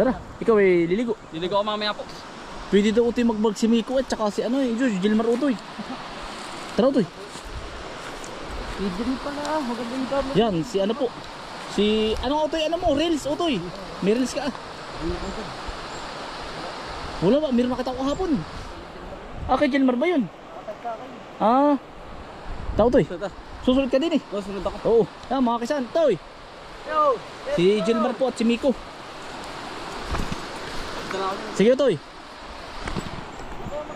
Tara, ikaw eh, liligo. Liligo ako mamaya po. Pwede daw utoy magbag si Miko at saka si ano eh, Diyos, Gilmar utoy. Tara utoy. Pwede rin pala. Maganda yung gamit. Yan, si ano po. Si, ano utoy, ano mo, Reels utoy. May Reels ka ah. Wala ba, meron nakita ko kahapon. Ah, kay Gilmar ba yun? Ah, tao utoy. Susunod ka din eh. Oh, sunod ako. Oo, yan mga kisan, toy. Yo! Si Gilmar po at si Miko. Sige, Toy.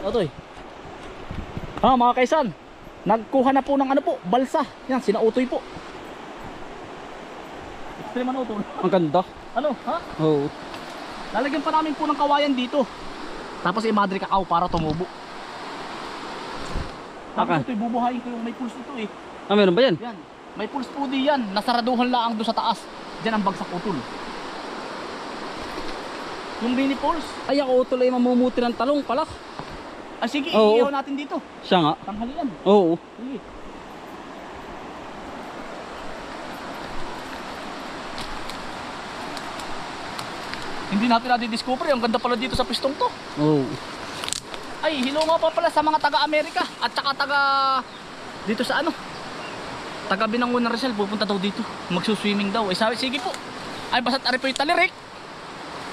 Otoy. Ah, mga kaisan. Nagkuha na po ng ano po, balsa. Yan, sinautoy po. Extreme ano utol. Ang ganda. Ano, ha? Oo. Lalagyan pa namin po ng kawayan dito. Tapos i-madre kakao para tumubo. Tapos ito, bubuhayin ko yung may pulse ito eh. Ah, meron ba yan? Yan. May pulse po di yan. Nasaraduhan lang doon sa taas. Diyan ang bagsak utol. Yung mini pulse. Ay, ako tuloy mamumuti ng talong pala. Ah, sige, Oo. iihaw natin dito. Siya nga. Tanghalian. Oo. Sige. Hindi natin nadidiscover. Ang ganda pala dito sa pistong to. Oo. Ay, hello nga pa pala sa mga taga-Amerika at saka taga dito sa ano. Taga Binangon na Rizal pupunta daw dito. Magsuswimming daw. Eh sabi, sige po. Ay, basta't ari po yung talirik.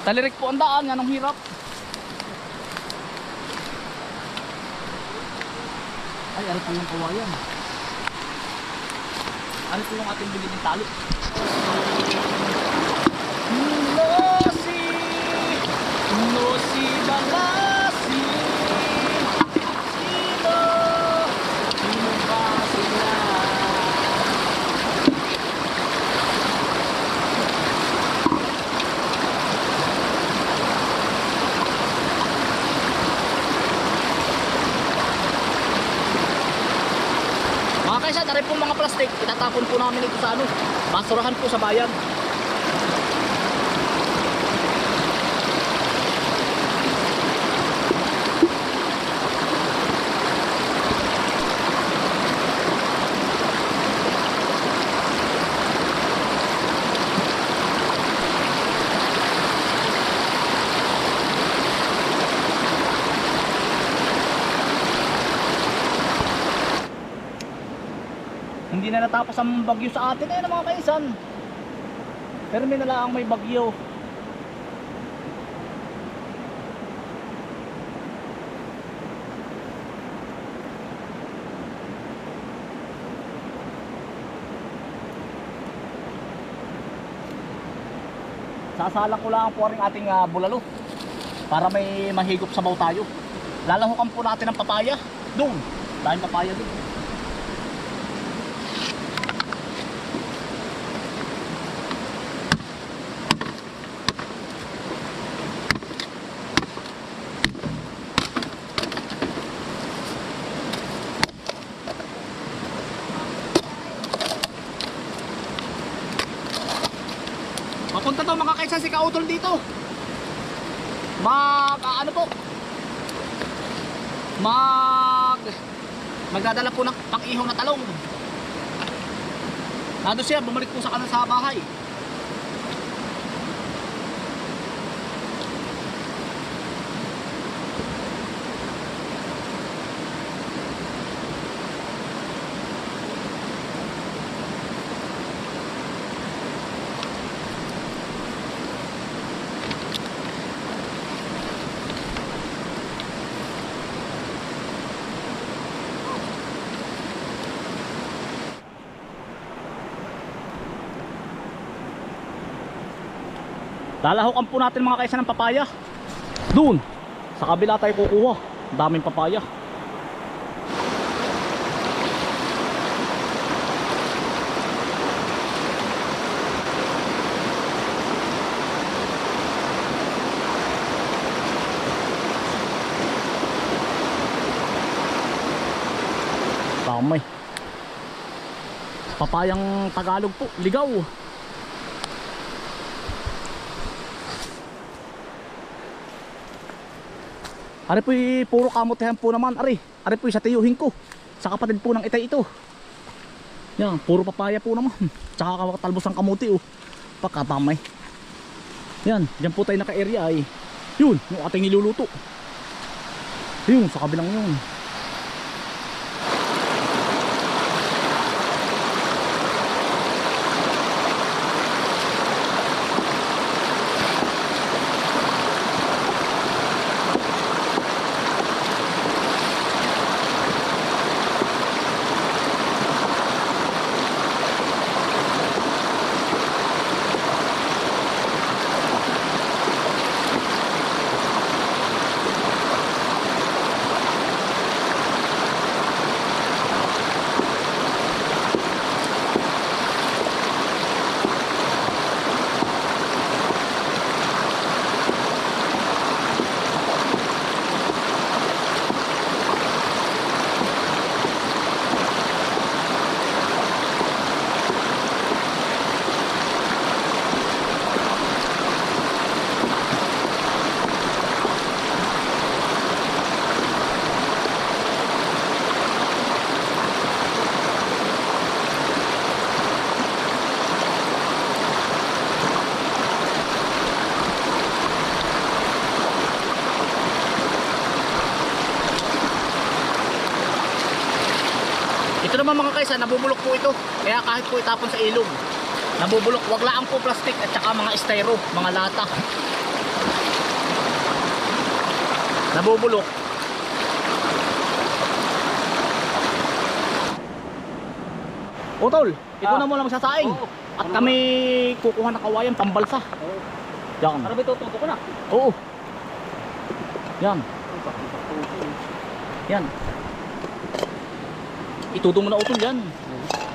Talirik po ang daan. Yan ang hirap. Ay, ari po yung kawayan. Ano po yung ating bilhin ng tali? Nosi, Nosi Balasi, Sino, Sino ba sila? Mga kaisa, tari po mga itatapon po namin ito sa ano, basurahan po sa bayan. Hindi na natapos ang bagyo sa atin eh mga kaisan. Pero may nalaang may bagyo. Sasalang ko lang po rin ating ah, bulalo para may mahigop sabaw tayo. Lalahukan po natin ng papaya. Doon. Dahil papaya doon. Kaisa si Kautol dito. Mag, ah, ano po? Mag, magdadala po ng pang-ihaw na talong. Nado siya, bumalik po sa kanan sa bahay. Lalahukan po natin mga kaisa ng papaya. Doon. Sa kabila tayo kukuha. Daming papaya. Damay. Papayang Tagalog po. Ligaw. Ari po puro kamutihan po naman, ari. Ari po sa tiyuhin ko. Sa kapatid po ng itay ito. Yan, puro papaya po naman. Tsaka talbos ang kamuti oh. Pagkatamay. Yan, dyan po tayo naka-area ay. Yun, yung ating niluluto. Yun, sa kabilang yun. Naman mga kaisa, nabubulok po ito. Kaya kahit po itapon sa ilog, nabubulok. Wag lang po plastic at saka mga styro, mga lata. Nabubulok. Utol, ito Ah. na muna magsasaing. Oo. At kami kukuha ng kawayan pambalsa. Oo. Yan. Para ba itututo ko na? Oo. Yan. Yan. Ituto mo na utol yan.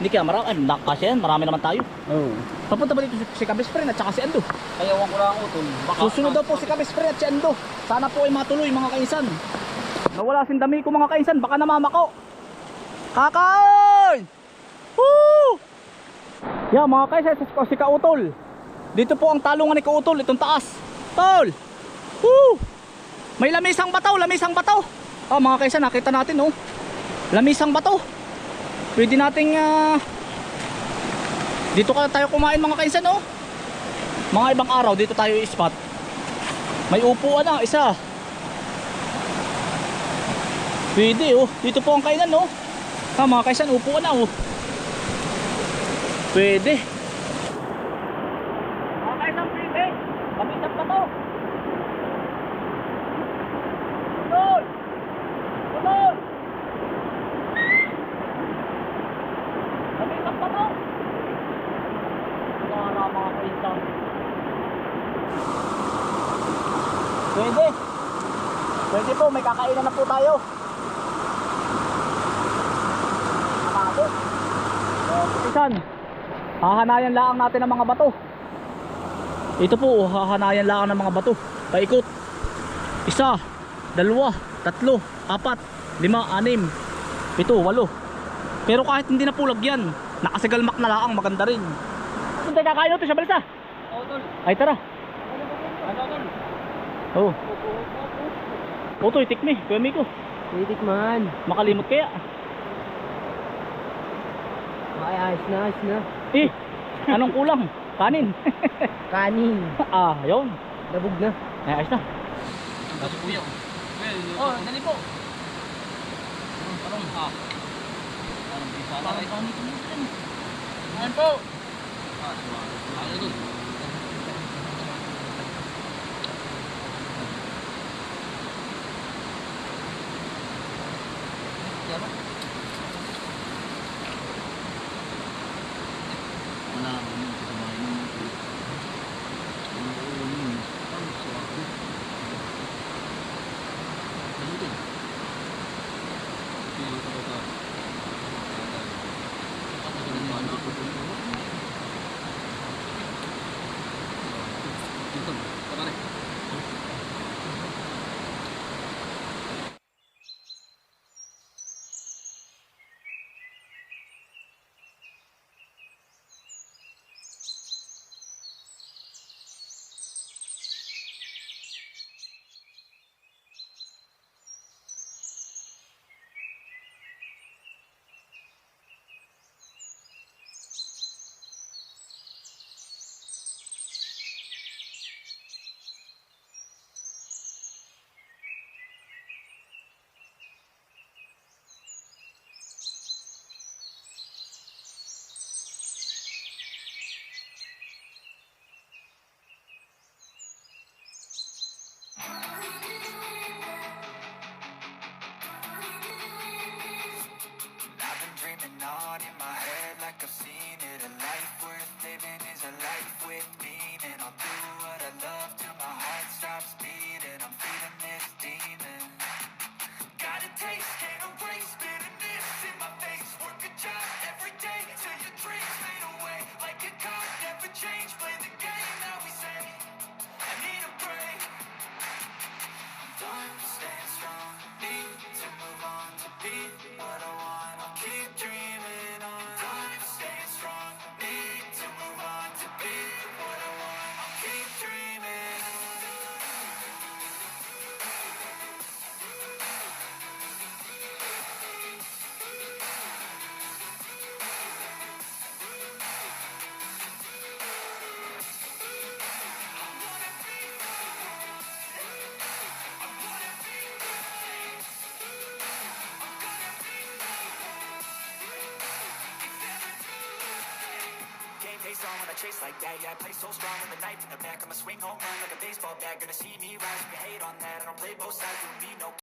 Hindi kaya marami, ay, nakasya yan, marami naman tayo. Oo. Papunta ba dito si, si Kabespren at saka si Ando? Kaya ko lang utol. Baka Susunod daw po si Kabespren at si Ando. Sana po ay matuloy mga kainsan. Nawala sin dami ko mga kainsan, baka namamako. Kakain! Woo! Yan mga kainsan, si, si Kautol. Dito po ang talungan ni Kautol, itong taas. Tol! Woo! May lamisang bataw, lamisang bataw. Ah mga kainsan, nakita natin oh. Lamisang bataw. Pwede nating ah, dito ka tayo kumain mga kainsan oh. Mga ibang araw dito tayo i-spot. May upuan na isa. Pwede oh. Dito po ang kainan oh. Ha mga kaisan upuan na oh. Pwede. Mga kaisan pwede. Kamisap pa to. Tol! Tol! Kamisap pa to. Para mga kaisan. Pwede. Pwede po, may kakainan na po tayo. Amado. Isan, hahanayan lang natin ang mga bato. Ito po, hahanayan lang ng mga bato. Paikot. Isa, dalawa, tatlo, apat, lima, anim, pito, walo. Pero kahit hindi na po lagyan, nakasagalmak na lang, maganda rin. Kung tayo kakain ito sa balsa. Utol. Ay tara. Oh. Oto, itik me, kuya Miko. Titik man. Makalimot kaya. Ay, ayos na, ayos na. Eh, anong kulang? Kanin. Kanin. ah, yun. Dabog na. Ay, ayos na. Oh, dali po. Parang, ah. Parang bisa na rin. Ayun po. face on when I chase like that. Yeah, I play so strong with the knife in the back I'ma swing. Home run like a baseball bat. Gonna see me rise, you hate on that I don't play both sides, doing me no